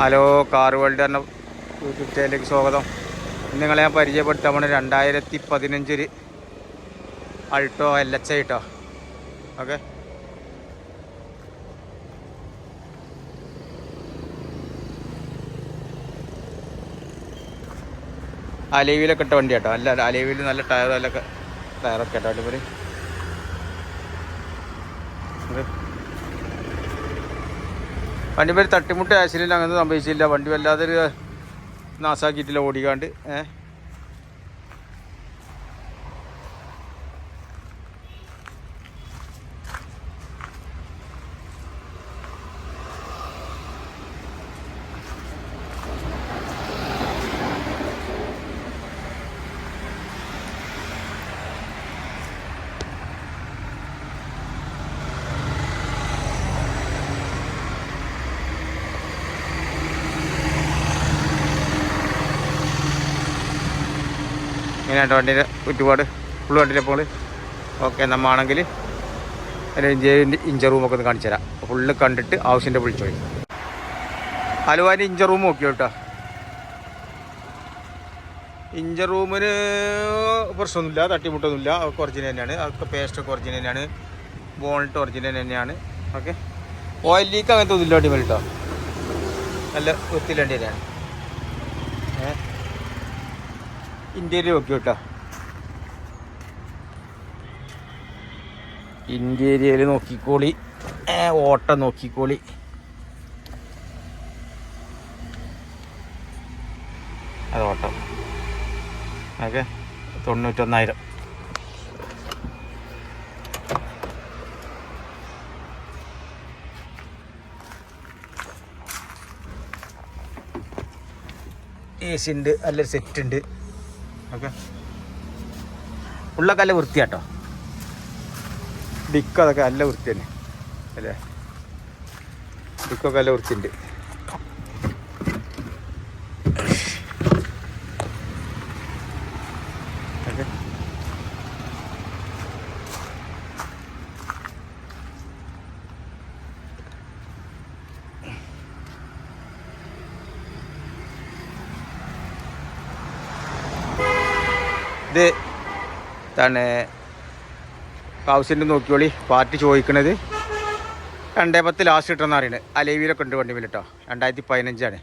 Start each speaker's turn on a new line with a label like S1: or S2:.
S1: Hello car world എന്ന YouTube ചാനലിലേക്ക് സ്വാഗതം. നിങ്ങളെ ഞാൻ പരിചയപ്പെടുത്താൻ പോണ രണ്ടായിരത്തി പതിനഞ്ചിൽ അൾട്ടോ എൽ എച്ച് ഐ കേട്ടോ ഓക്കെ. അലേവിയിലൊക്കെ ഇട്ട വണ്ടി കേട്ടോ അല്ല അലേവിയിൽ നല്ല ടയർ നല്ല ടയറൊക്കെ കേട്ടോ അടിപൊളി. വണ്ടി പേര് തട്ടിമുട്ട് ആക്സിഡന്റ് അങ്ങനെ സംഭവിച്ചില്ല. വണ്ടി വല്ലാതൊരു നാസാക്കിയിട്ടില്ല ഓടിക്കാണ്ട്. ഏ? ഇങ്ങനെയാട്ടോ വണ്ടീന്റെ ചുറ്റുപാട് ഫുള്ള് അപ്പോൾ ഓക്കെ നമ്മാണെങ്കിൽ അതിന്റെ ഇഞ്ചർ റൂമൊക്കെ ഒന്ന് കാണിച്ചു തരാം. ഫുള്ള് കണ്ടിട്ട് ആവശ്യത്തിന്റെ വിളിച്ചു പോയി ഹലോ ഇഞ്ചർ റൂം നോക്കിയോ കേട്ടോ ഇഞ്ചർ റൂമിന് പ്രശ്നമൊന്നുമില്ല തട്ടിമുട്ടൊന്നുമില്ല. അതൊക്കെ ഒറിജിനൽ തന്നെയാണ്. അതൊക്കെ പേസ്റ്റൊക്കെ ഒറിജിനൽ തന്നെയാണ്. ബോണിട്ട് ഒറിജിനൽ തന്നെയാണ്. ഓക്കെ. ഓയിൽ ലീക്ക് അങ്ങനത്തെ ഒന്നുമില്ല അടിമൽ കേട്ടോ നല്ല വൃത്തിയിലേണ്ടി തന്നെയാണ് ഏഹ് ഇന്ത്യയിൽ നോക്കി കേട്ടോ ഇന്ത്യയിൽ നോക്കിക്കോളി. ഓട്ട ഓട്ടം നോക്കിക്കോളി. അത് ഓട്ടം. ഓക്കെ തൊണ്ണൂറ്റൊന്നായിരം. എ സി ഉണ്ട് നല്ലൊരു സെറ്റ് ഉണ്ട് ഓക്കെ. ഉള്ളൊക്കെ നല്ല വൃത്തിയാട്ടോ. ഡിക്ക് അതൊക്കെ നല്ല വൃത്തി തന്നെ അല്ലേ? ഡിക്കൊക്കെ നല്ല വൃത്തിയുണ്ട്. ഇത് എന്താണ് ആവശ്യത്തിന് നോക്കിയോളി പാർട്ടി ചോദിക്കണത്. രണ്ടേ പത്ത് ലാസ്റ്റ് കിട്ടണമെന്ന് അറിയണത് അലേവിയിലൊക്കെ ഉണ്ട് വണ്ടി മേൽ കേട്ടോ രണ്ടായിരത്തി പതിനഞ്ചാണ്.